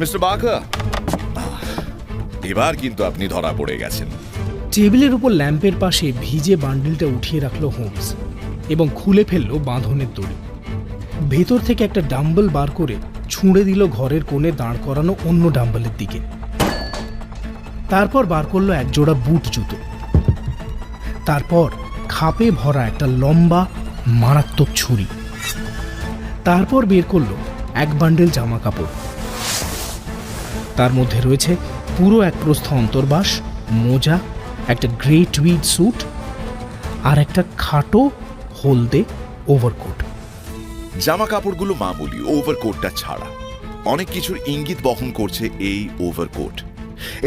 Mister বাকা এবার কিন্তু আপনি ধরা পড়ে গেছেন। টেবিলের উপর ল্যাম্পের পাশে ভিজে বান্ডিলটা উঠিয়ে রাখল হোমস এবং খুলে ফেলল বাঁধনের দড়ি। ভেতর থেকে একটা ডাম্বল বার করে ছুঁড়ে দিল ঘরের কোণে দাঁড় করানো অন্য ডাম্বলের দিকে। তারপর বার করল এক জোড়া বুট জুতো। তারপর খাপে ভরা একটা লম্বা, মারাত্মক ছুরি। তারপর বের করল এক বান্ডেল জামা কাপড় তার মধ্যে রয়েছে পুরো এক প্রস্থ অন্তর্বাস, মোজা, একটা গ্রে টুইড স্যুট আর একটা খাটো হলদে ওভারকোট জামা কাপড়গুলো মামুলি ওভারকোটটা ছাড়া। অনেক কিছুর ইঙ্গিত বহন করছে এই ওভারকোট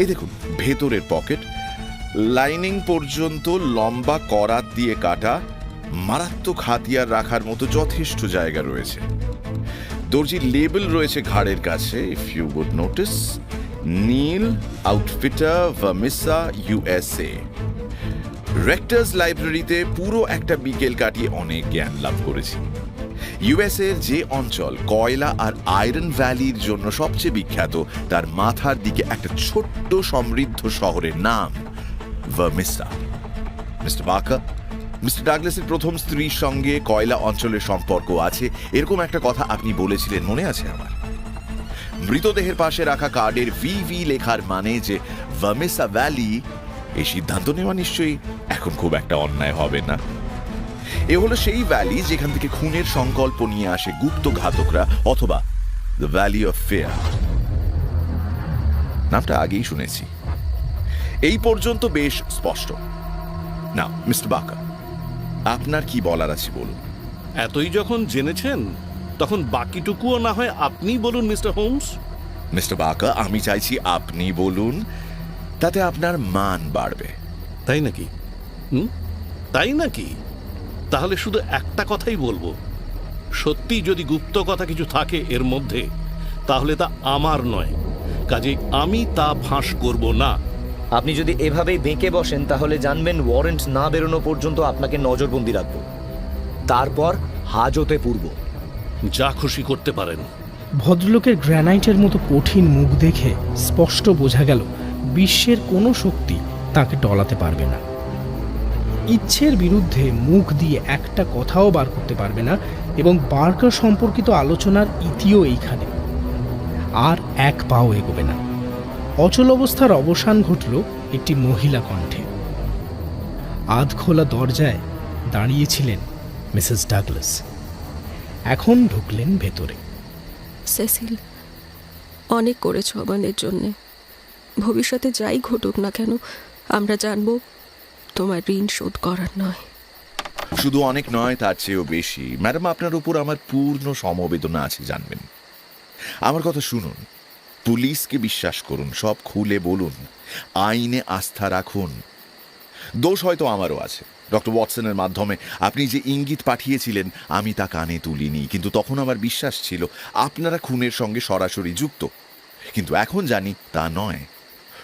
এই দেখুন, ভেতরের পকেট লাইনিং পর্যন্ত লম্বা করাত দিয়ে কাটা, মারাত্মক হাতিয়ার রাখার মতো যথেষ্ট জায়গা রয়েছে। দর্জির লেবেল রয়েছে ঘাড়ের কাছে if you would notice Neale outfitter Vermissa USA রেক্টার্স লাইব্রেরিতে পুরো একটা বিকেল কাটিয়ে অনেক জ্ঞান লাভ করেছি। এর যে অঞ্চল, কয়লা আর আয়রন ভ্যালির জন্য সবচেয়ে বিখ্যাত, তার মাথার দিকে একটা ছোট্ট সমৃদ্ধ শহরের নাম ভার্মিসা মিস্টার বাকা মিস্টার ডাগলাসের প্রথম স্ত্রীর সঙ্গে কয়লা অঞ্চলের সম্পর্ক আছে, এরকম একটা কথা আপনি বলেছিলেন, মনে আছে আমার? মৃতদেহের পাশে রাখা কার্ডের ভি ভি লেখার মানে যে ভার্মিসা ভ্যালি এই সিদ্ধান্ত নেওয়া নিশ্চয়ই এখন খুব একটা অন্যায় হবে না। এ হলো সেই ভ্যালি যেখান থেকে খুনের সংকল্প নিয়ে আসে গুপ্ত ঘাতকরা অথবা দ্য ভ্যালি অফ ফেয়ার নামটা আগেই শুনেছি। এই পর্যন্ত বেশ স্পষ্ট। না মিস্টার বাকা আপনার কি বলার আছে বলুন? এতই যখন জেনেছেন তখন বাকিটুকুও না হয় আপনি বলুন মিস্টার হোমস। মিস্টার বাকা আমি চাইছি আপনি বলুন তাতে আপনার মান বাড়বে। তাই নাকি? হুম? তাই নাকি? তাহলে শুধু একটা কথাই বলব। সত্যি যদি গুপ্ত কথা কিছু থাকে এর মধ্যে তাহলে তা আমার নয়। কাজে আমি তা ফাঁস করব না। আপনি যদি এভাবেই বেঁকে বসেন তাহলে জানবেন ওয়ারেন্ট না বেরোনো পর্যন্ত আপনাকে নজরবন্দি রাখব। তারপর হাজতে পূর্ব। যা খুশি করতে পারেন। ভদ্রলোকের গ্র্যানাইটের মতো কঠিন মুখ দেখে স্পষ্ট বোঝা গেল বিশ্বের কোনো শক্তি তাকে টলাতে পারবে না। ইচ্ছের বিরুদ্ধে মুখ দিয়ে একটা কথাও বার করতে পারবে না এবং বার্কার সম্পর্কিত আলোচনার ইতিও এইখানে। আর এক পাও এগোবে না। অচল অবস্থার অবসান ঘটল একটি মহিলা কণ্ঠে। আধ খোলা দরজায় দাঁড়িয়েছিলেন মিসেস ডাগলাস। এখন ঢুকলেন ভেতরে। সেসিল অনেক করেছ আমাদের জন্যে। ভবিষ্যতে যাই ঘটুক না কেন আমরা জানব তোমার ঋণ শোধ করার নয়। শুধু অনেক নয় তার চেয়েও বেশি। ম্যাডাম আপনার উপর আমার পূর্ণ সমবেদনা আছে জানবেন। আমার কথা শুনুন। পুলিশকে বিশ্বাস করুন, সব খুলে বলুন, আইনে আস্থা রাখুন। দোষ হয়তো আমারও আছে। ডক্টর ওয়াটসনের মাধ্যমে আপনি যে ইঙ্গিত পাঠিয়েছিলেন, আমি তা কানে তুলিনি, কিন্তু তখন আমার বিশ্বাস ছিল, আপনারা খুনের সঙ্গে সরাসরি যুক্ত। কিন্তু এখন জানি তা নয়।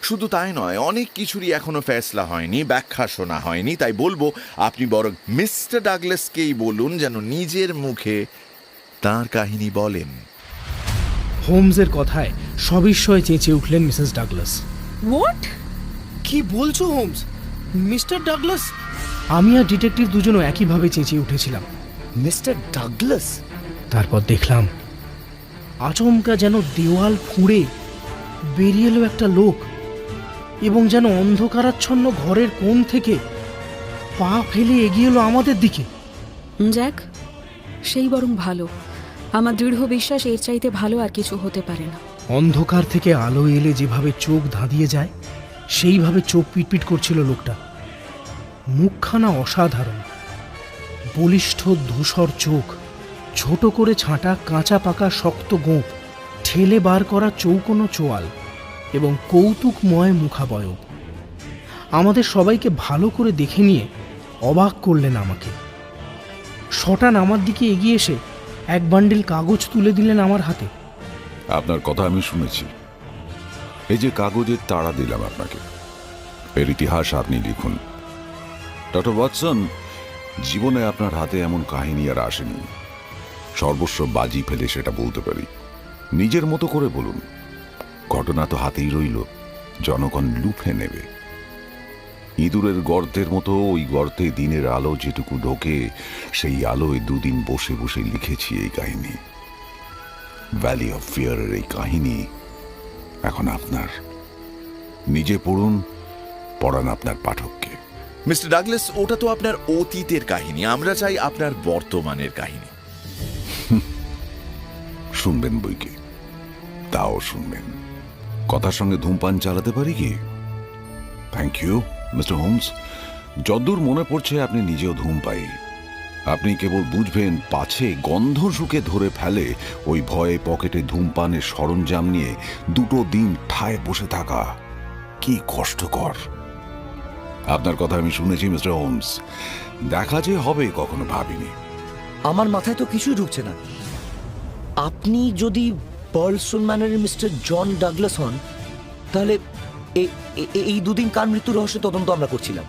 শুধু তাই নয়, অনেক কিছুরই এখনও ফেসলা হয়নি, ব্যাখ্যা শোনা হয়নি, তাই বলব, আপনি বরং মিস্টার ডাগলাসকেই বলুন, যেন নিজের মুখে তার কাহিনী বলেন। হোমসের কথায় সবিস্ময়ে চেঁচিয়ে উঠলেন মিসেস ডাগলাস। হোয়াট কি বলছো হোমস? Mister Douglas? আমি আর ডিটেকটিভ দুজনও একইভাবে চেঁচিয়ে উঠেছিলাম। Mister Douglas? তারপর দেখলাম আচমকা যেন দেওয়াল ফুঁড়ে বেরিয়ে এলো একটা লোক এবং যেন অন্ধকারাচ্ছন্ন ঘরের কোণ থেকে পা ফেলে এগিয়ে এলো আমাদের দিকে। জ্যাক সেই বরং ভালো। আমার দৃঢ় বিশ্বাস এর চাইতে ভালো আর কিছু হতে পারে না। অন্ধকার থেকে আলো এলে যেভাবে চোখ ধাঁধিয়ে যায়, সেইভাবে চোখ পিটপিট করছিল লোকটা। মুখখানা অসাধারণ। বলিষ্ঠ, ধূসর চোখ, ছোট করে ছাঁটা, কাঁচা পাকা, শক্ত গোঁপ ঠেলে বার করা চৌকোনো চোয়াল এবং কৌতুকময় মুখাবয়ব। আমাদের সবাইকে ভালো করে দেখে নিয়ে অবাক করলেন আমাকে। শটান আমার দিকে এগিয়ে এসে এক বান্ডিল কাগজ তুলে দিলেন আমার হাতে। আপনার কথা আমি শুনেছি। এই যে কাগজের তাড়া দিলাম আপনাকে। এর ইতিহাস আপনি লিখুন। ডক্টর ওয়াটসন, জীবনে আপনার হাতে এমন কাহিনী আর আসেনি। সর্বস্ব বাজি ফেলে সেটা বলতে পারি। নিজের মতো করে বলুন। ঘটনা তো হাতেই রইল। জনগণ লুফে নেবে। ইঁদুরের গর্তের মতো ওই গর্তে দিনের আলো যেটুকু ঢোকে সেই আলোয় দুদিন বসে বসে লিখেছি এই কাহিনী। ভ্যালি অফ ফিয়ারের এই কাহিনী এখন আপনার। নিজে পড়ুন পড়ান আপনার পাঠককে। মিস্টার ডাগলাস ওটা তো আপনার অতীতের কাহিনী আমরা চাই আপনার বর্তমানের কাহিনী। শুনবেন বইকে তাও শুনবেন। কথার সঙ্গে ধূমপান চালাতে পারি কি? থ্যাংক ইউ মিস্টার হোমস, যদ্দূর মনে পড়ছে আপনি নিজেও ধূম পাই আপনি কেবল বুঝবেন, পাছে গন্ধ শুকে ধরে ফেলে ওই ভয়ে পকেটে ধূমপানের সরঞ্জাম নিয়ে দুটো দিন ঠায় বসে থাকা। কি কষ্টকর। আপনার কথা আমি শুনেছি, মিস্টার হোমস। দেখা যে হবে, কখনো ভাবিনি। আমার মাথায় তো কিছুই ঢুকছে না। আপনি যদি পার্লসন ম্যানারের মিস্টার জন ডাগলাস হন, তাহলে এই দুদিন কার মৃত্যু রহস্য তদন্ত আমরা করছিলাম।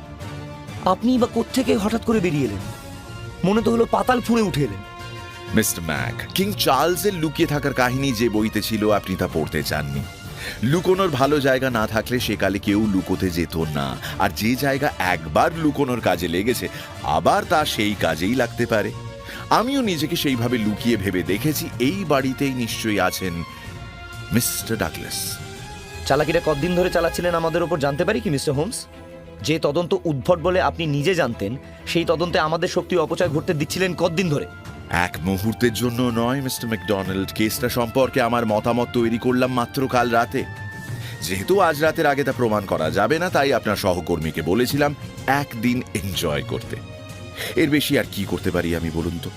আপনি বা কোত্থেকে হঠাৎ করে বেরিয়ে এলেন? মনে তো হলো পাতাল ফুঁড়ে উঠে এলেন। মিস্টার ম্যাক, কিং চার্লসের লুকিয়ে থাকার কাহিনী যে বইতে ছিল, আপনি তা পড়তে চাননি। লুকোনোর ভালো জায়গা না থাকলে সেকালে কেউ লুকোতে যেত না। আর যে জায়গা একবার লুকোনোর কাজে লেগেছে, আবার তা সেই কাজেই লাগতে পারে। আমিও নিজেকে সেইভাবে লুকিয়ে ভেবে দেখেছি, এই বাড়িতেই নিশ্চয়ই আছেন মিস্টার ডাগলাস। চালাকিটা কতদিন ধরে চালাচ্ছিলেন আমাদের ওপর জানতে পারি কি, মিস্টার হোমস? যে তদন্ত উদ্ভট বলে আপনি নিজে জানতেন, সেই তদন্তে আমাদের শক্তি অপচয় ঘটতে দিচ্ছিলেন কতদিন ধরে? এক মুহূর্তের জন্য নয়, মিস্টার ম্যাকডোনাল্ড। কেসটা সম্পর্কে আমার মতামত তৈরি করলাম মাত্র কাল রাতে। যেহেতু আজ রাতের আগে তা প্রমাণ করা যাবে না, তাই আপনার সহকর্মীকে বলেছিলাম একদিন এনজয় করতে। এর বেশি আর কি করতে পারি আমি বলুন তো?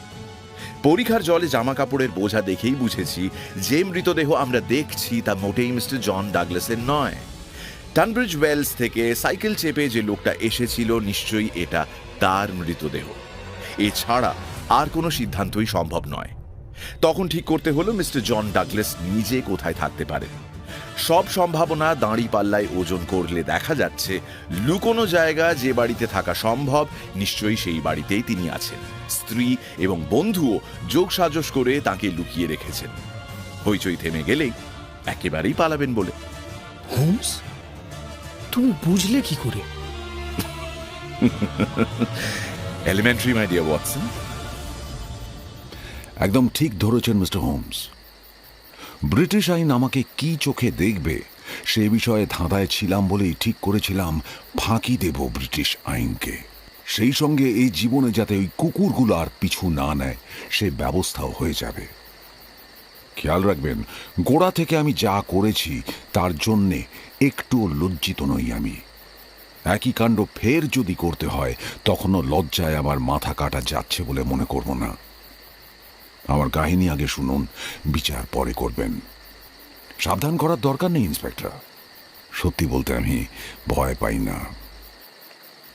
পরীক্ষার জলে জামা কাপড়ের বোঝা দেখেই বুঝেছি যে মৃতদেহ আমরা দেখছি তা মোটেই মিস্টার জন ডাগলাসের নয়। টানব্রিজ ওয়েলস থেকে সাইকেল চেপে যে লোকটা এসেছিল নিশ্চয়ই এটা তার মৃতদেহ। এছাড়া আর কোনো সিদ্ধান্তই সম্ভব নয়। তখন ঠিক করতে হলো মিস্টার জন ডাগলাস নিজে কোথায় থাকতে পারেন। সব সম্ভাবনা দাঁড়ি পাল্লায় ওজন করলে দেখা যাচ্ছে লুকোনো জায়গা যে বাড়িতে থাকা সম্ভব নিশ্চয়ই সেই বাড়িতেই তিনি আছেন। স্ত্রী এবং বন্ধুও যোগ সাজস করে তাকে লুকিয়ে রেখেছেন। হইচই থেমে গেলেই একেবারেই পালাবেন বলে। হোমস তুমি বুঝলে কি করে? এলিমেন্টারি মাই ডিয়ার ওয়াটসন একদম ঠিক ধরেছেন মিস্টার হোমস। ব্রিটিশ আইন আমাকে কি চোখে দেখবে সে বিষয়ে ধাঁধায় ছিলাম বলেই ঠিক করেছিলাম ফাঁকি দেব ব্রিটিশ আইনকে। সেই সঙ্গে এই জীবনে যাতে ওই কুকুরগুলো আর পিছু না নেয়, সে ব্যবস্থাও হয়ে যাবে। খেয়াল রাখবেন, গোড়া থেকে আমি যা করেছি, তার জন্যে একটুও লজ্জিত নই আমি। একই কাণ্ড ফের যদি করতে হয়, তখনও লজ্জায় আমার মাথা কাটা যাচ্ছে বলে মনে করব না। আমার কাহিনী আগে শুনুন, বিচার পরে করবেন। সাবধান করার দরকার নেই, ইন্সপেক্টর। সত্যি বলতে আমি ভয় পাই না।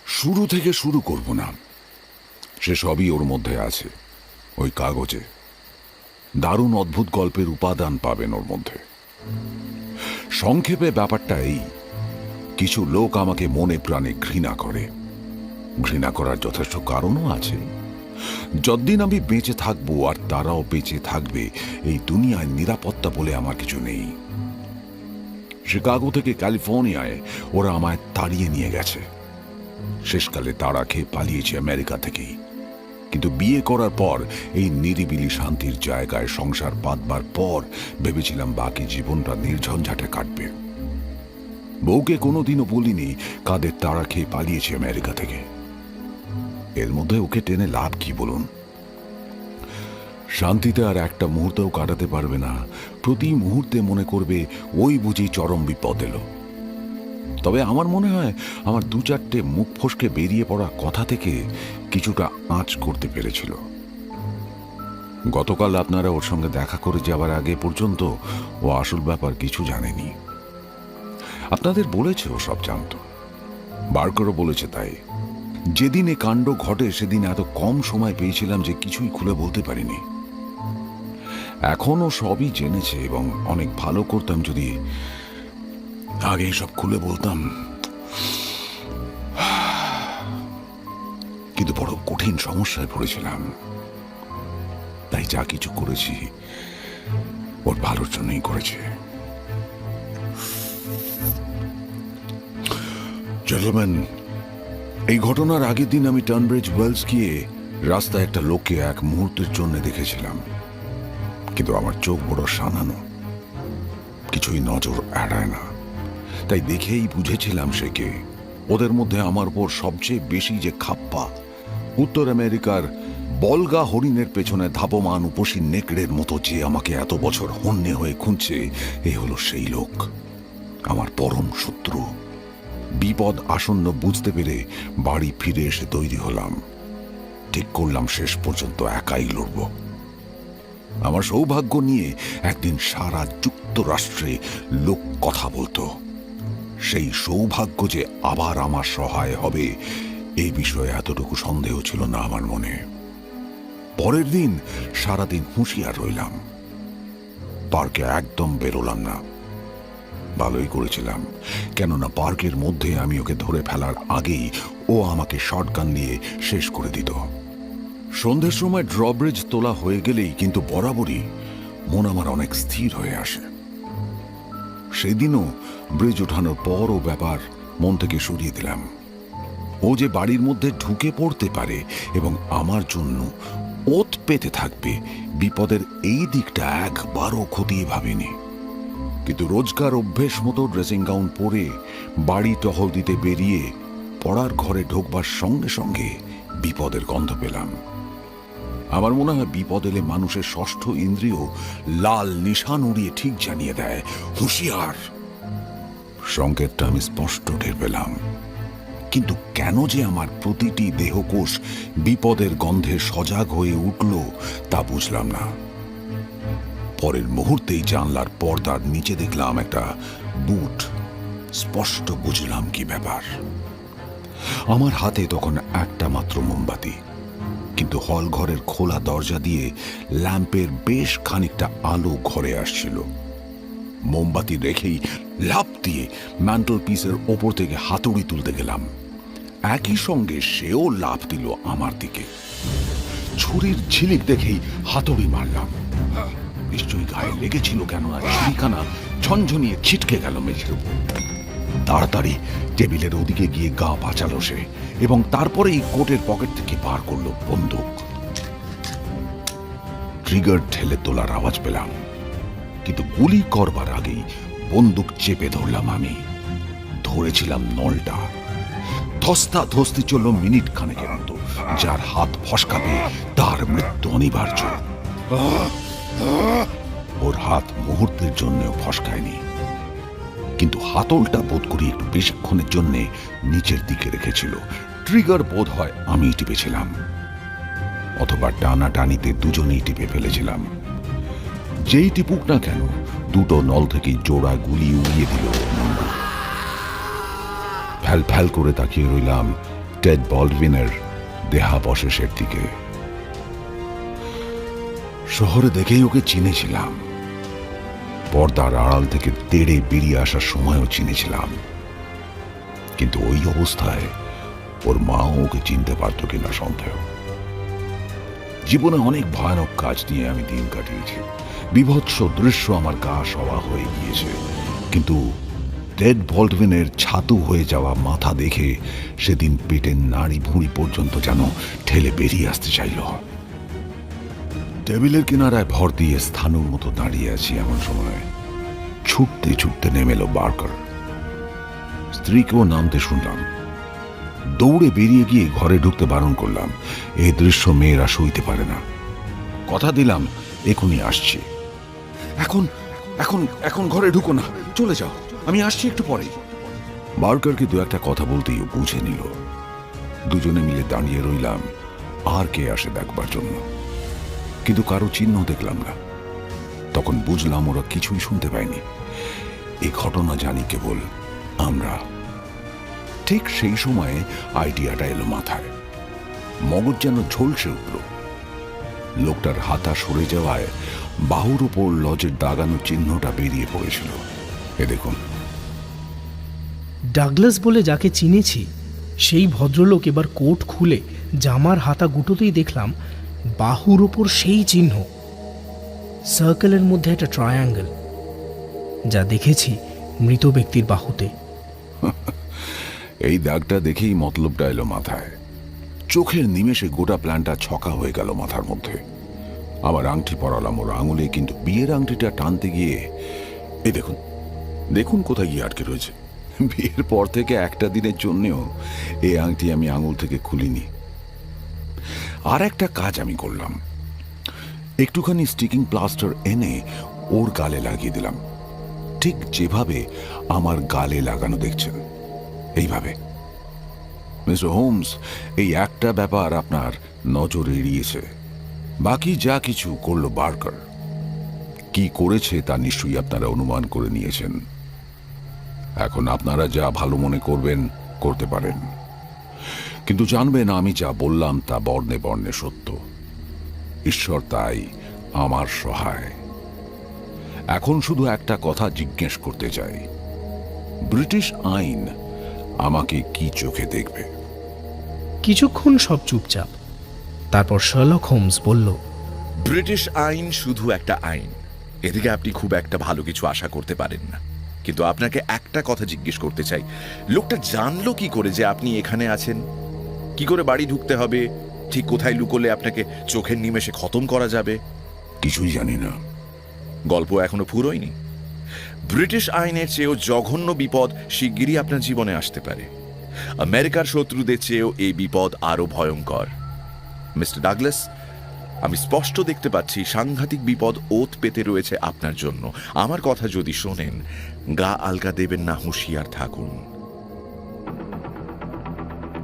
শুরু থেকে শুরু করব না। সে সবই ওর মধ্যে আছে, ওই কাগজে। দারুণ অদ্ভুত গল্পের উপাদান পাবেন ওর মধ্যে। সংক্ষেপে ব্যাপারটা এই, কিছু লোক আমাকে মনে প্রাণে ঘৃণা করে। ঘৃণা করার যথেষ্ট কারণও আছে। যতদিন আমি বেঁচে থাকব আর তারাও বেঁচে থাকবে, এই দুনিয়ায় নিরাপত্তা বলে আমার কিছু নেই। শিকাগো থেকে ক্যালিফোর্নিয়ায় ওরা আমায় তাড়িয়ে নিয়ে গেছে। শেষকালে তাড়া খেয়ে পালিয়েছে আমেরিকা থেকেই। কিন্তু বিয়ে করার পর এই নিরিবিলি শান্তির জায়গায় সংসার বাঁধবার পর ভেবেছিলাম বাকি জীবনটা নির্ঝঞ্ঝাটে কাটবে। বউকে কোনোদিনও বলিনি কাদের তাড়া খেয়ে পালিয়েছে আমেরিকা থেকে। এর মধ্যে ওকে টেনে লাভ কি বলুন? শান্তিতে আর একটা মুহূর্তেও কাটাতে পারবে না। প্রতি মুহূর্তে মনে করবে ওই বুঝি চরম বিপদ এলো। তবে আমার মনে হয় আমার দু চারটে মুখ ফসকে বেরিয়ে পড়া কথা থেকে কিছুটা আঁচ করতে পেরেছিল। গতকাল আপনারা ওর সঙ্গে দেখা করে যাওয়ার আগে পর্যন্ত ও আসল ব্যাপার কিছু জানেনি। আপনাদের বলেছে ও সব জানতো। বার্কারও বলেছে তাই। যেদিন এ কাণ্ড ঘটে সেদিন এত কম সময় পেয়েছিলাম যে কিছুই খুলে বলতে পারিনি। এখনও সবই জেনেছে এবং অনেক ভালো করতাম যদি আগেই সব খুলে বলতাম। কিন্তু বড় কঠিন সমস্যায় পড়েছিলাম। তাই যা কিছু করেছি ওর ভালোর জন্যই করেছে। জেন্টলম্যান এই ঘটনার আগের দিন আমি টার্নব্রিজ ওয়েলস গিয়ে রাস্তায় একটা লোককে এক মুহূর্তের জন্য দেখেছিলাম। কিন্তু আমার চোখ বড় সানানো, কিছুই নজর এড়ায় না। তাই দেখেই বুঝেছিলাম সে কে। ওদের মধ্যে আমার উপর সবচেয়ে বেশি যে খাপ্পা, উত্তর আমেরিকার বলগা হরিণের পেছনে ধাবমান উপসী নেকড়ের মতো যে আমাকে এত বছর হন্যে হয়ে খুঁজছে, এ হলো সেই লোক। আমার পরম শত্রু। বিপদ আসন্ন বুঝতে পেরে বাড়ি ফিরে এসে তৈরি হলাম। ঠিক করলাম শেষ পর্যন্ত একাই লড়ব। আমার সৌভাগ্য নিয়ে একদিন সারা যুক্তরাষ্ট্রে লোক কথা বলতো। সেই সৌভাগ্য যে আবার আমার সহায় হবে, এই বিষয়ে এতটুকু সন্দেহ ছিল না আমার মনে। পরের দিন সারাদিন হুঁশিয়ার রইলাম। পার্কে একদম বেরোলাম না। ভালোই করেছিলাম। কেননা পার্কের মধ্যে আমি ওকে ধরে ফেলার আগেই ও আমাকে শটগান দিয়ে শেষ করে দিত। সন্ধ্যের সময় ড্রব্রিজ তোলা হয়ে গেলেই কিন্তু বরাবরই মন আমার অনেক স্থির হয়ে আসে। সেদিনও ব্রিজ ওঠানোর পর ও ব্যাপার মন থেকে সরিয়ে দিলাম। ও যে বাড়ির মধ্যে ঢুকে পড়তে পারে এবং আমার জন্য ওত পেতে থাকবে, বিপদের এই দিকটা একবারও খতিয়ে ভাবিনি। কিন্তু রোজকার অভ্যেস মতো ড্রেসিং গাউন পরে বাড়ি টহল দিতে বেরিয়ে পড়ার ঘরে ঢোকবার সঙ্গে সঙ্গে বিপদের গন্ধ পেলাম। আমার মনে হয় বিপদ এলে মানুষের ষষ্ঠ ইন্দ্রিয় লাল নিশান উড়িয়ে ঠিক জানিয়ে দেয়, হুঁশিয়ার। সংকেতটা আমি স্পষ্ট টের পেলাম। কিন্তু কেন যে আমার প্রতিটি দেহকোষ বিপদের গন্ধে সজাগ হয়ে উঠল, তা বুঝলাম না। পরের মুহূর্তেই জানলার পর্দার নিচে দেখলাম একটা বুট। স্পষ্ট বুঝলাম কি ব্যাপার। আমার হাতে তখন একটা মাত্র মোমবাতি। কিন্তু হল ঘরের খোলা দরজা দিয়ে ল্যাম্পের বেশ খানিকটা আলো ঘরে আসছিল। মোমবাতি রেখেই লাফ দিয়ে ম্যান্টল পিসের ওপর থেকে হাতুড়ি তুলতে গেলাম। একই সঙ্গে সেও লাফ দিল আমার দিকে। ছুরির ঝিলিক দেখেই হাতুড়ি মারলাম। নিশ্চয়ই গায়ে লেগেছিল কেন আর ঝনঝনিয়ে ছিটকে গেল মেঝের উপর। তাড়াতাড়ি টেবিলের ওদিকে গিয়ে গা বাঁচালো সে এবং তারপরেই কোটের পকেট থেকে বার করল বন্দুক। ট্রিগার ঠেলে তোলার আওয়াজ পেলাম। কিন্তু গুলি করবার আগেই বন্দুক চেপে ধরলাম আমি। ধরেছিলাম নলটা। ধস্তা ধস্তি চলল মিনিট খানেকের মতো, যার হাত ফসকাবে তার মৃত্যু অনিবার্য। ওর হাত মুহূর্তের জন্য ফসকায়নি। কিন্তু হাতলটা বোধ করি একটু বেশিক্ষণের জন্য নিচের দিকে রেখেছিল। ট্রিগার বোধ হয় আমি টিপেছিলাম অথবা টানা টানিতে দুজনেই টিপে ফেলেছিলাম। যেই টিপুক না কেন, দুটো নল থেকে জোড়া গুলি উড়িয়ে দিল ফ্যাল ফ্যাল করে তাকিয়ে রইলাম টেড বলভিনের দেহাবশেষের দিকে। শহরে দেখেই ওকে চিনেছিলাম। পর্দার আড়াল থেকে তেড়ে বেরিয়ে আসার সময়ও চিনেছিলাম। কিন্তু ওই অবস্থায় ওর মাও ওকে চিনতে পারত কিনা সন্দেহ। জীবনে অনেক ভয়ানক কাজ নিয়ে আমি দিন কাটিয়েছি। বিভৎস দৃশ্য আমার গা সওয়া হয়ে গিয়েছে। কিন্তু টেড বল্ডভিনের ছাতু হয়ে যাওয়া মাথা দেখে সেদিন পেটের নাড়ি ভুঁড়ি পর্যন্ত যেন ঠেলে বেরিয়ে আসতে চাইল। টেবিলের কিনারায় ভর দিয়ে স্থানুর মতো দাঁড়িয়ে আছি এমন সময়। ছুটতে ছুটতে নেমেলো বার্কার। স্ত্রীকেও নামতে শুনলাম। দৌড়ে বেরিয়ে গিয়ে ঘরে ঢুকতে বারণ করলাম। এই দৃশ্য মেয়েরা সইতে পারে না। কথা দিলাম, এখনই আসছি। এখন এখন এখন ঘরে ঢুকো না, চলে যাও। আমি আসছি একটু পরে বার্কারকে দু একটা কথা বলতেই বুঝে নিল। দুজনে মিলে দাঁড়িয়ে রইলাম। আর কে আসে দেখবার জন্য? কিন্তু কারও চিহ্ন দেখলাম না। তখন বুঝলাম ওরা কিছুই শুনতে পায়নি। এই ঘটনা জানি কেবল আমরা। ঠিক সেই সময়ে আইডিয়াটা এলো মাথায়। মগজ যেন ঝলসে উঠল। লোকটার হাতা সরে যাওয়ায় বাহুর উপর লজের দাগানো চিহ্নটা বেরিয়ে পড়েছিল। এ দেখুন। ডাগলাস বলে যাকে চিনেছি, সেই ভদ্রলোক এবার কোট খুলে জামার হাতা গুটোতেই দেখলাম বাহুর ওপর সেই চিহ্ন। সার্কেলের মধ্যে একটা ট্রায়াঙ্গেল যা দেখেছি মৃত ব্যক্তির বাহুতে। এই দাগটা দেখেই মতলবটা এলো মাথায়। চোখের নিমেষে গোটা প্ল্যানটা ছকা হয়ে গেল মাথার মধ্যে। আমার আংটি পরালাম ওর আঙুলে, কিন্তু বিয়ের আংটিটা টানতে গিয়ে, এই দেখুন দেখুন কোথায় গিয়ে আটকে রয়েছে। বিয়ের পর থেকে একটা দিনের জন্যেও এই আংটি আমি আঙুল থেকে খুলিনি। আর একটা কাজ আমি করলাম। একটুখানি স্টিকিং প্লাস্টার এনে ওর গালে লাগিয়ে দিলাম। ঠিক যেভাবে আমার গালে লাগানো দেখছেন, এইভাবে। মিস্টার হোমস, এই একটা ব্যাপার আপনার নজর এড়িয়েছে। বাকি যা কিছু করল বার্কার। কি করেছে তা নিশ্চয়ই আপনারা অনুমান করে নিয়েছেন। এখন আপনারা যা ভালো মনে করবেন, করতে পারেন। কিন্তু জানবেন আমি যা বললাম তা বর্ণে বর্ণে সত্য। ঈশ্বর তাই আমার সহায়। এখন শুধু একটা কথা জিজ্ঞেস করতে চাই। ব্রিটিশ আইন আমাকে কি চোখে দেখবে? কিছুক্ষণ সব চুপচাপ। তারপর শার্লক হোমস বলল ব্রিটিশ আইন শুধু একটা আইন। এদিকে আপনি খুব একটা ভালো কিছু আশা করতে পারেন না। কিন্তু আপনাকে একটা কথা জিজ্ঞেস করতে চাই। লোকটা জানলো কি করে যে আপনি এখানে আছেন? কি করে বাড়ি ঢুকতে হবে? ঠিক কোথায় লুকোলে আপনাকে চোখের নিমেষে খতম করা যাবে? কিছুই জানি না। গল্প এখনও ফুরোয়নি। ব্রিটিশ আইনের চেয়েও জঘন্য বিপদ শিগগিরই আপনার জীবনে আসতে পারে। আমেরিকার শত্রুদের চেয়েও এই বিপদ আরও ভয়ঙ্কর। মিস্টার ডাগলাস আমি স্পষ্ট দেখতে পাচ্ছি সাংঘাতিক বিপদ ওত পেতে রয়েছে আপনার জন্য। আমার কথা যদি শোনেন গা আলগা দেবেন না হুঁশিয়ার থাকুন।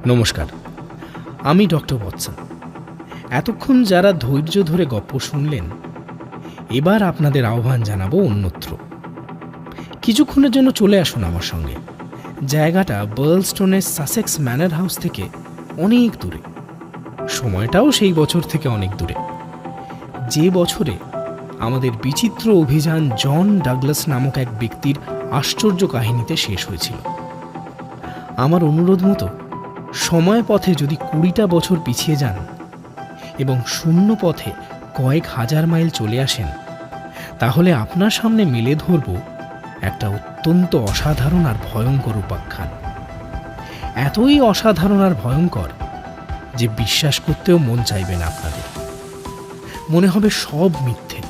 নমস্কার। আমি ডক্টর বৎসন এতক্ষণ যারা ধৈর্য ধরে গপ্প শুনলেন, এবার আপনাদের আহ্বান জানাব অন্যত্র। কিছুক্ষণের জন্য চলে আসুন আমার সঙ্গে। জায়গাটা বার্লস্টোনের সাসেক্স ম্যানার হাউস থেকে অনেক দূরে। সময়টাও সেই বছর থেকে অনেক দূরে। যে বছরে আমাদের বিচিত্র অভিযান জন ডাগলাস নামক এক ব্যক্তির আশ্চর্য কাহিনীতে শেষ হয়েছিল। আমার অনুরোধ মতো সময় পথে যদি কুড়িটা বছর পিছিয়ে যান এবং শূন্য পথে কয়েক হাজার মাইল চলে আসেন, তাহলে আপনার সামনে মেলে ধরব একটা অত্যন্ত অসাধারণ আর ভয়ঙ্কর উপাখ্যান। এতই অসাধারণ আর ভয়ঙ্কর যে বিশ্বাস করতেও মন চাইবে না আপনাদের। মনে হবে সব মিথ্যে।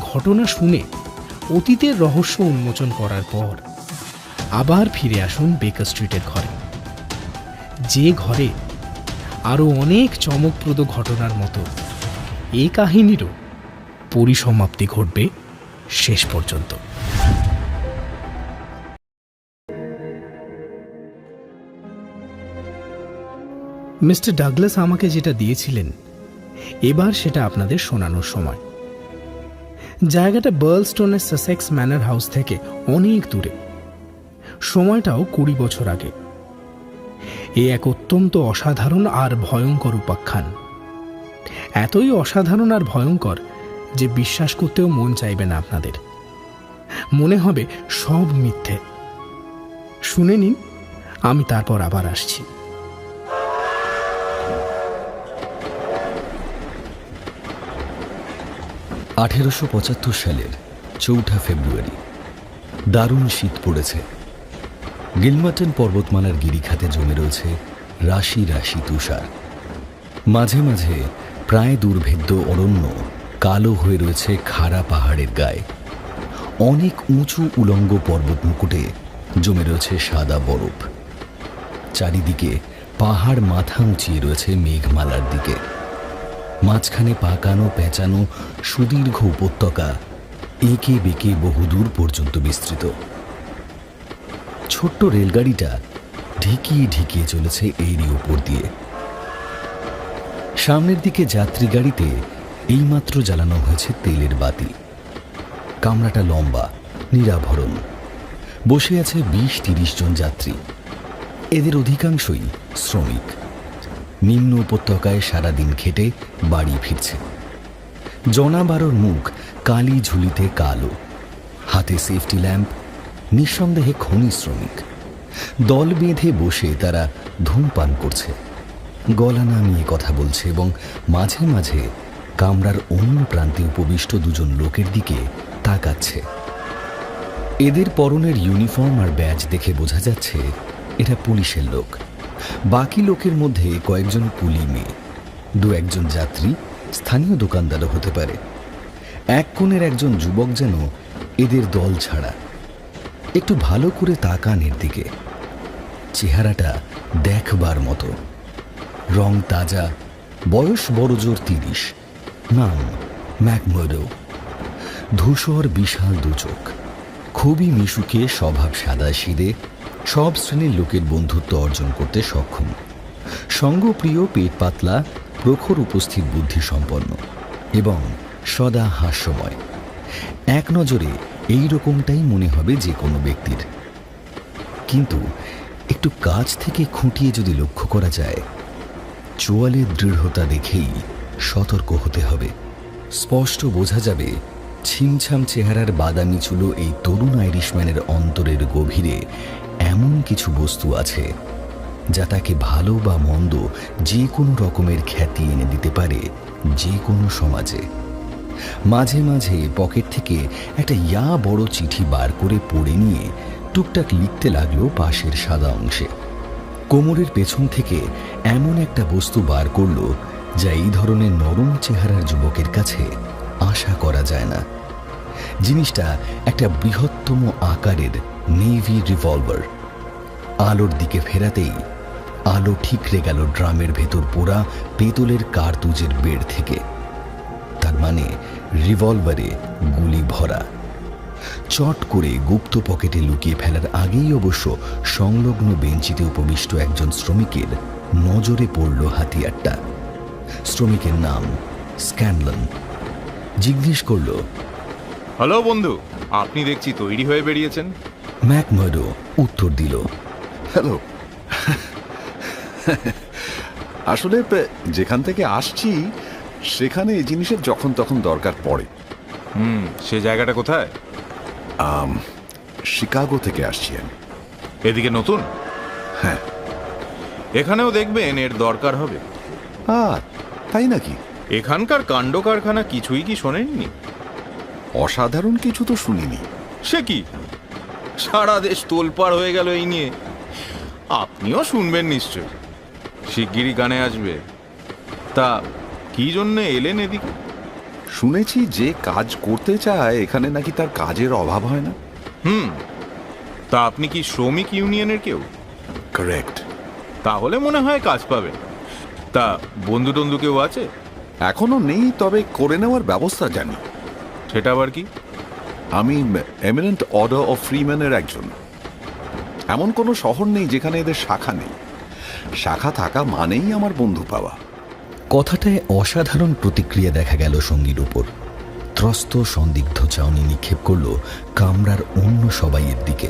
ঘটনা শুনে অতীতের রহস্য উন্মোচন করার পর আবার ফিরে আসুন বেকার স্ট্রিটের ঘরে। যে ঘরে আরও অনেক চমকপ্রদ ঘটনার মতো এই কাহিনীরও পরিসমাপ্তি ঘটবে শেষ পর্যন্ত। মিস্টার ডাগলাস আমাকে যেটা দিয়েছিলেন, এবার সেটা আপনাদের শোনানোর সময়। জায়গাটা বার্লস্টোনের সাসেক্স ম্যানার হাউস থেকে অনেক দূরে। সময়টাও কুড়ি বছর আগে। এ এক অত্যন্ত অসাধারণ আর ভয়ঙ্কর উপাখ্যান। এতই অসাধারণ আর ভয়ঙ্কর যে বিশ্বাস করতেও মন চাইবে না আপনাদের। মনে হবে সব মিথ্যে। শুনে নিন, আমি তারপর আবার আসছি। আঠেরোশো পঁচাত্তর সালের চৌঠা ফেব্রুয়ারি, দারুণ শীত পড়েছে। গিলমাটন পর্বতমালার গিরিখাতে জমে রয়েছে রাশি রাশি তুষার। মাঝে মাঝে প্রায় দুর্ভেদ্য অরণ্য কালো হয়ে রয়েছে খাড়া পাহাড়ের গায়ে। অনেক উঁচু উলঙ্গ পর্বত মুকুটে জমে রয়েছে সাদা বরফ। চারিদিকে পাহাড় মাথা উঁচিয়ে রয়েছে মেঘমালার দিকে। মাঝখানে পাকানো, পেঁচানো, সুদীর্ঘ উপত্যকা এঁকে বেঁকে বহুদূর পর্যন্ত বিস্তৃত। ছোট্ট রেলগাড়িটা ঢিকিয়ে ঢিকিয়ে চলেছে এরই উপর দিয়ে। সামনের দিকে যাত্রী গাড়িতে এইমাত্র জ্বালানো হয়েছে তেলের বাতি। কামরাটা লম্বা, নিরাভরণ। বসে আছে বিশ তিরিশ জন যাত্রী। এদের অধিকাংশই শ্রমিক। নিম্ন উপত্যকায় সারাদিন খেটে বাড়ি ফিরছে। জনা বারোর মুখ কালি ঝুলিতে কালো। হাতে সেফটি ল্যাম্প নিঃসন্দেহে খনি শ্রমিক। দল বেঁধে বসে তারা ধূমপান করছে। গলা নামিয়ে কথা বলছে এবং মাঝে মাঝে কামরার অন্য প্রান্তে উপবিষ্ট দুজন লোকের দিকে তাকাচ্ছে। এদের পরনের ইউনিফর্ম আর ব্যাজ দেখে বোঝা যাচ্ছে এটা পুলিশের লোক। বাকি লোকের মধ্যে কয়েকজন কুলি মেয়ে। দু একজন যাত্রী, স্থানীয় দোকানদারও হতে পারে। এক কোণের একজন যুবক যেন এদের দল ছাড়া একটু ভালো করে তাকান এর দিকে। চেহারাটা দেখবার মতো। রং তাজা, বয়স বড়জোর তিরিশ। নাম ম্যাকমোডো ধূসর বিশাল দুচোখ খুবই মিশুকে, স্বভাব সাদা সিদে সব শ্রেণির লোকের বন্ধুত্ব অর্জন করতে সক্ষম। সঙ্গপ্রিয়, পেট পাতলা, প্রখর উপস্থিত বুদ্ধি সম্পন্ন এবং সদা হাস্যময়। এক নজরে এই রকমটাই মনে হবে যে কোনো ব্যক্তির। কিন্তু একটু কাছ থেকে খুঁটিয়ে যদি লক্ষ্য করা যায় চোয়ালের দৃঢ়তা দেখেই সতর্ক হতে হবে। স্পষ্ট বোঝা যাবে, ছিমছাম চেহারার বাদামি চুলো এই তরুণ আইরিশম্যানের অন্তরের গভীরে এমন কিছু বস্তু আছে, যা তাকে ভালো বা মন্দ যে কোনো রকমের খ্যাতি এনে দিতে পারে যে কোনো সমাজে। মাঝে মাঝে পকেট থেকে একটা ইয়া বড় চিঠি বার করে পড়ে নিয়ে টুকটাক লিখতে লাগল পাশের সাদা অংশে। কোমরের পেছন থেকে এমন একটা বস্তু বার করল যা এই ধরনের নরম চেহারার যুবকের কাছে আশা করা যায় না। জিনিসটা একটা বৃহত্তম আকারের নেভি রিভলভার। আলোর দিকে ফেরাতেই আলো ঠিকরে গেল ড্রামের ভেতর পোড়া পেতলের কার্তুজের বেড় থেকে। মানে রিভলভারে গুলি ভরা। চট করে গুপ্ত পকেটে লুকিয়ে ফেলার আগেই অবশ্য সংলগ্ন বেঞ্চিতে উপবিষ্ট একজন শ্রমিকের নজরে পড়ল হাতিয়ারটা। শ্রমিকের নাম স্ক্যানলন। জিজ্ঞেস করল হ্যালো বন্ধু আপনি দেখছি তৈরি হয়ে বেরিয়েছেন? ম্যাকমার্ডো উত্তর দিল হ্যালো আসলে যেখান থেকে আসছি সেখানে এই জিনিসের যখন তখন দরকার পড়ে। হুম সে জায়গাটা কোথায়? আম, শিকাগো থেকে আসছি আমি। এদিকে নতুন? হ্যাঁ। এখানেও দেখবেন এর দরকার হবে। আ তাই নাকি? এখানকার কাণ্ড কারখানা কিছুই কি শোনেননি? অসাধারণ কিছু তো শুনিনি। সে কি? সারা দেশ তোলপাড় হয়ে গেল এই নিয়ে। আপনিও শুনবেন নিশ্চয় শিগগিরই গানে আসবে। তা কি জন্য এলেন এদিকে? শুনেছি যে কাজ করতে চায় এখানে নাকি তার কাজের অভাব হয় না। হুম তা আপনি কি শ্রমিক ইউনিয়নের কেউ? কারেক্ট তাহলে মনে হয় কাজ পাবেন তা বন্ধু টন্ধু কেউ আছে? এখনও নেই তবে করে নেওয়ার ব্যবস্থা জানি। সেটা আবার কি? আমি এমিনেন্ট অর্ডার অফ ফ্রিম্যানের একজন। এমন কোনো শহর নেই যেখানে এদের শাখা নেই। শাখা থাকা মানেই আমার বন্ধু পাওয়া। কথাটায় অসাধারণ প্রতিক্রিয়া দেখা গেল সঙ্গীর উপর। ত্রস্ত সন্দিগ্ধ চাউনি নিক্ষেপ করল কামরার অন্য সবাইয়ের দিকে।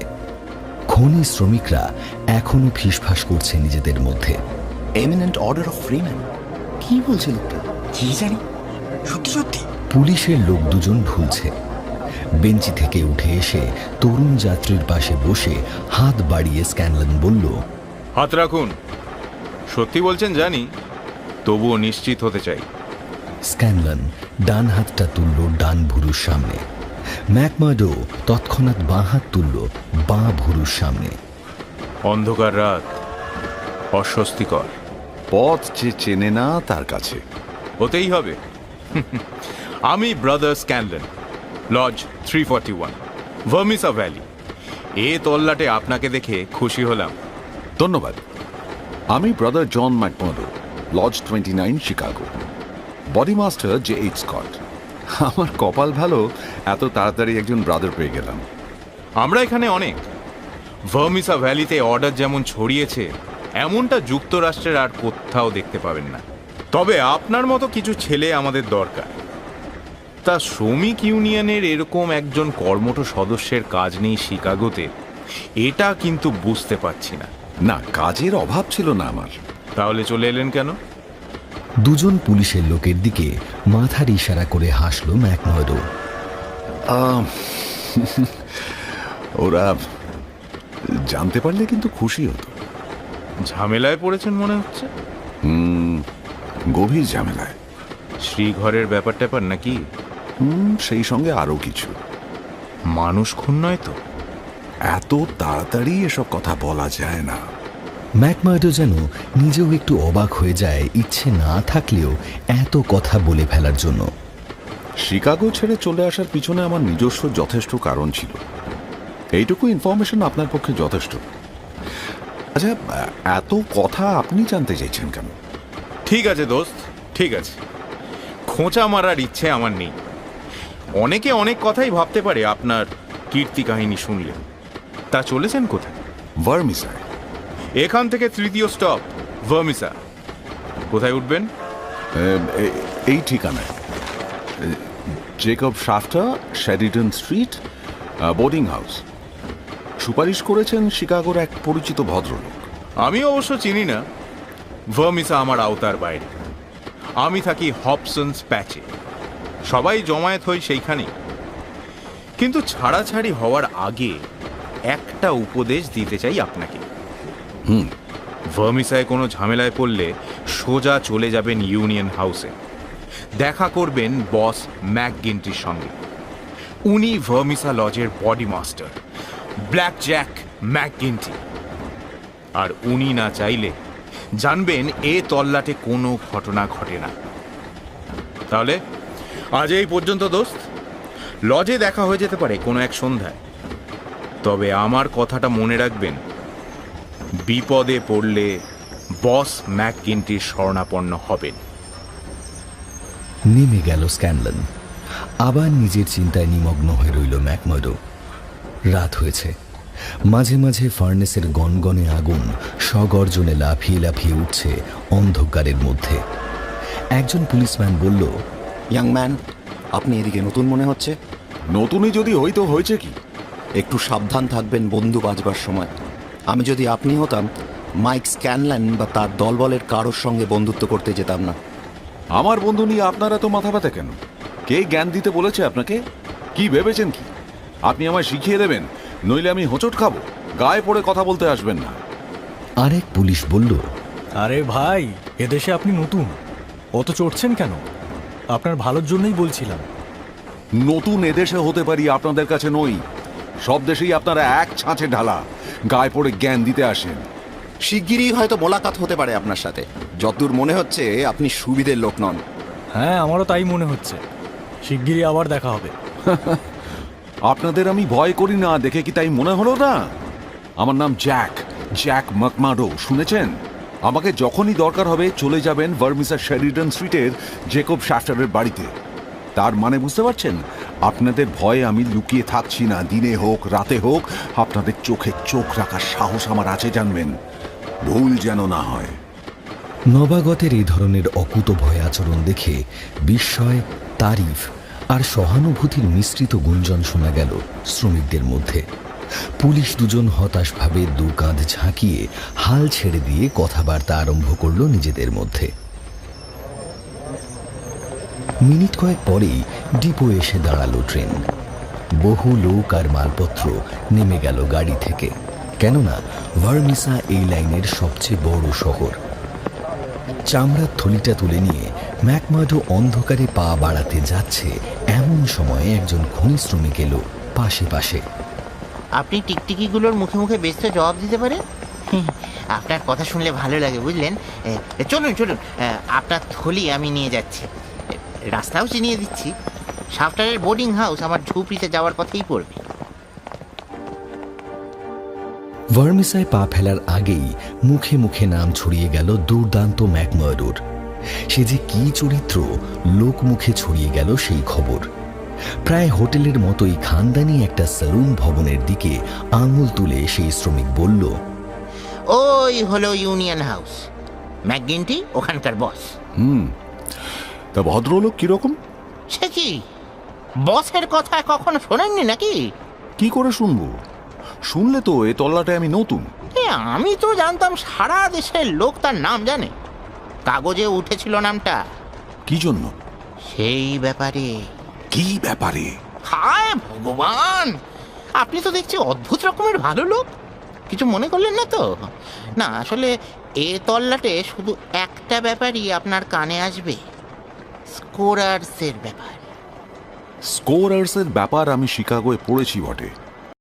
খনি শ্রমিকরা এখনও ফিসফাস করছে নিজেদের মধ্যে। এমিনেন্ট অর্ডার অফ ফ্রিম্যান কি বলছে লোকটা? কি জানি? সত্যি সত্যি? পুলিশের লোক দুজন ভুলছে। বেঞ্চি থেকে উঠে এসে তরুণ যাত্রীর পাশে বসে হাত বাড়িয়ে স্ক্যানলন বলল হাত রাখুন। সত্যি বলছেন জানি তবুও নিশ্চিত হতে চাই। স্ক্যানলন ডান হাতটা তুলল ডান ভুরুর সামনে। ম্যাকমার্ডো তৎক্ষণাৎ বাঁ হাত তুলল বাঁ ভুরুর সামনে। অন্ধকার রাত অস্বস্তিকর। পথ যে চেনে না তার কাছে। হতেই হবে। আমি brother Scanlan lodge three forty one Vermissa valley. এ তল্লাটে আপনাকে দেখে খুশি হলাম। ধন্যবাদ। আমি brother John McMurdo. Lodge twenty nine Chicago body master J H Scott আমার কপাল ভালো এত তাড়াতাড়ি একজন ব্রাদার পেয়ে গেলাম। আমরা এখানে অনেক। ভার্মিসা ভ্যালিতে অর্ডার যেমন ছড়িয়েছে এমনটা যুক্তরাষ্ট্রের আর কোথাও দেখতে পাবেন না। তবে আপনার মতো কিছু ছেলে আমাদের দরকার। তা শ্রমিক ইউনিয়নের এরকম একজন কর্মঠ সদস্যের কাজ নেই শিকাগোতে এটা কিন্তু বুঝতে পারছি না। না কাজের অভাব ছিল না আমার। তাহলে চলে এলেন কেন? দুজন পুলিশের লোকের দিকে মাথার ইশারা করে হাসল ম্যাকমার্ডো। আম, ওরা জানতে পারলে কিন্তু খুশি হতো। ঝামেলায় পড়েছেন মনে হচ্ছে? হুম, গভীর ঝামেলায়। শ্রীঘরের ব্যাপার ট্যাপার নাকি? হুম, সেই সঙ্গে আরও কিছু। মানুষ খুন নয় তো? এত তাড়াতাড়ি এসব কথা বলা যায় না। ম্যাকমার্ডো যেন নিজেও একটু অবাক হয়ে যায় ইচ্ছে না থাকলেও এত কথা বলে ফেলার জন্য। শিকাগো ছেড়ে চলে আসার পিছনে আমার নিজস্ব যথেষ্ট কারণ ছিল। এইটুকু ইনফরমেশন আপনার পক্ষে যথেষ্ট। আচ্ছা এত কথা আপনি জানতে চাইছেন কেন? ঠিক আছে দোস্ত ঠিক আছে। খোঁচা মারার ইচ্ছে আমার নেই। অনেকে অনেক কথাই ভাবতে পারে আপনার কীর্তি কাহিনী শুনলে। তা চলেছেন কোথায়? ভার্মিসায় এখান থেকে তৃতীয় স্টপ ভার্মিসা কোথায় উঠবেন? এই ঠিকানায়। Jacob Shafter Sheridan street boarding house সুপারিশ করেছেন শিকাগোর এক পরিচিত ভদ্রলোক। আমি অবশ্য চিনি না। ভার্মিসা আমার আওতার বাইরে। আমি থাকি হপসন্স প্যাচে সবাই জমায়েত হই সেইখানেই। কিন্তু ছাড়াছাড়ি হওয়ার আগে একটা উপদেশ দিতে চাই আপনাকে। হুম। ভার্মিসায় কোনো ঝামেলায় পড়লে সোজা চলে যাবেন ইউনিয়ন হাউসে। দেখা করবেন বস ম্যাকগিন্টির সঙ্গে। উনি Vermissa লজের body master Black Jack McGinty. আর উনি না চাইলে জানবেন এ তল্লাটে কোনো ঘটনা ঘটে না। তাহলে আজ এই পর্যন্ত দোস্ত। লজে দেখা হয়ে যেতে পারে কোনো এক সন্ধ্যায়। তবে আমার কথাটা মনে রাখবেন বিপদে পড়লে বস ম্যাককিনটির শরণাপন্ন হবেন। নেমে গেল স্ক্যানলন। আবার নিজের চিন্তায় নিমগ্ন হয়ে রইল ম্যাকমার্ডো রাত হয়েছে। মাঝে মাঝে ফার্নেসের গনগনে আগুন সগর্জনে লাফিয়ে লাফিয়ে উঠছে অন্ধকারের মধ্যে। একজন পুলিশম্যান বলল ইয়াং ম্যান আপনি এদিকে নতুন মনে হচ্ছে? নতুনই যদি হইতো হয়েছে কি? একটু সাবধান থাকবেন বন্ধু বাজবার সময়। আমি যদি আপনি হতাম মাইক স্ক্যানল্যান বা তার দলবলের কারোর সঙ্গে বন্ধুত্ব করতে যেতাম না। আমার বন্ধু নিয়ে আপনারা তো মাথা ব্যথা কেন? কে জ্ঞান দিতে বলেছে আপনাকে? কি ভেবেছেন কি? আপনি আমায় শিখিয়ে দেবেন নইলে আমি হোঁচট খাব গায়ে পড়ে কথা বলতে আসবেন না। আরেক পুলিশ বলল আরে ভাই এদেশে আপনি নতুন। অত চড়ছেন কেন? আপনার ভালোর জন্যই বলছিলাম। নতুন এদেশে হতে পারি আপনাদের কাছে নই। সব দেশেই আপনারা এক ছাঁচে ঢালা। গায়ে পড়ে জ্ঞান দিতে আসেন। শিগগিরই হয়তো মোলাকাত হতে পারে আপনার সাথে। যতদূর মনে হচ্ছে আপনি সুবিধের লোক নন। হ্যাঁ আমারও তাই মনে হচ্ছে। শিগগিরই আবার দেখা হবে। আপনাদের আমি ভয় করি না দেখে কি তাই মনে হলো না? আমার নাম জ্যাক জ্যাক মকমাডো শুনেছেন? আমাকে যখনই দরকার হবে চলে যাবেন ভার্মিসা শেরিডন স্ট্রিটের জেকব শাফটারের বাড়িতে। তার মানে বুঝতে পারছেন? আপনাদের ভয়ে আমি লুকিয়ে থাকছি না, দিনে হোক, রাতে হোক। আপনাদের চোখে চোখ রাখার সাহস আমার আছে, জানবেন। ভুল যেন না হয়। নবাগতের এই ধরনের অকুত ভয় আচরণ দেখে বিস্ময়, তারিফ আর সহানুভূতির মিশ্রিত গুঞ্জন শোনা গেল শ্রমিকদের মধ্যে। পুলিশ দুজন হতাশভাবে দু কাঁধ ঝাঁকিয়ে হাল ছেড়ে দিয়ে কথাবার্তা আরম্ভ করল নিজেদের মধ্যে। মিনিট কয়েক পরেই ডিপো এসে দাঁড়াল ট্রেন। বহু লোক আর মালপত্র নেমে গেল গাড়ি থেকে। কেননা ভার্মিসা এই লাইনের সবচেয়ে বড় শহর। চামড়ার থলিটা তুলে নিয়ে ম্যাকমার্ডো অন্ধকারে পা বাড়াতে যাচ্ছে এমন সময়ে একজন খনি শ্রমিক এলো পাশে পাশে। আপনি টিকটিকিগুলোর মুখে মুখে ব্যস্ত জবাব দিতে পারেন? আপনার কথা শুনলে ভালো লাগে, বুঝলেন? চলুন চলুন। আপনার থলি আমি নিয়ে যাচ্ছি। রাস্তাও চিনিয়ে দিচ্ছি। সাফটারের বোর্ডিং হাউস আমার ঝুপড়িতে যাওয়ার পথেই পড়বে। ভার্মিসায় পা ফেলার আগেই মুখে মুখে নাম ছড়িয়ে গেল দুর্দান্ত ম্যাকমার্ডোর সে যে কি চরিত্র লোক মুখে ছড়িয়ে গেল সেই খবর। প্রায় হোটেলের মতোই খানদানি একটা সেলুন ভবনের দিকে আঙুল তুলে সেই শ্রমিক বলল ওই হলো ইউনিয়ন হাউস। ম্যাকগিনটি ওখানকার বস। হুম। তা ভদ্রলোক কীরকম? সে কি? বসের কথা কখনো শোনেননি নাকি? কি করে শুনব? শুনলে তো এ তল্লাটায় আমি নতুন। এ, আমি তো জানতাম সারা দেশের লোক তার নাম জানে। কাগজে উঠেছিল নামটা। কি জন্য? সেই ব্যাপারে। কি ব্যাপারে? হায় ভগবান! আপনি তো দেখছি অদ্ভুত রকমের ভালো লোক। কিছু মনে করলেন না তো? না আসলে এ তল্লাটে শুধু একটা ব্যাপারই আপনার কানে আসবে। স্কোরার্সের ব্যাপার। স্কোরার্সের ব্যাপার আমি শিকাগোয় পড়েছি বটে।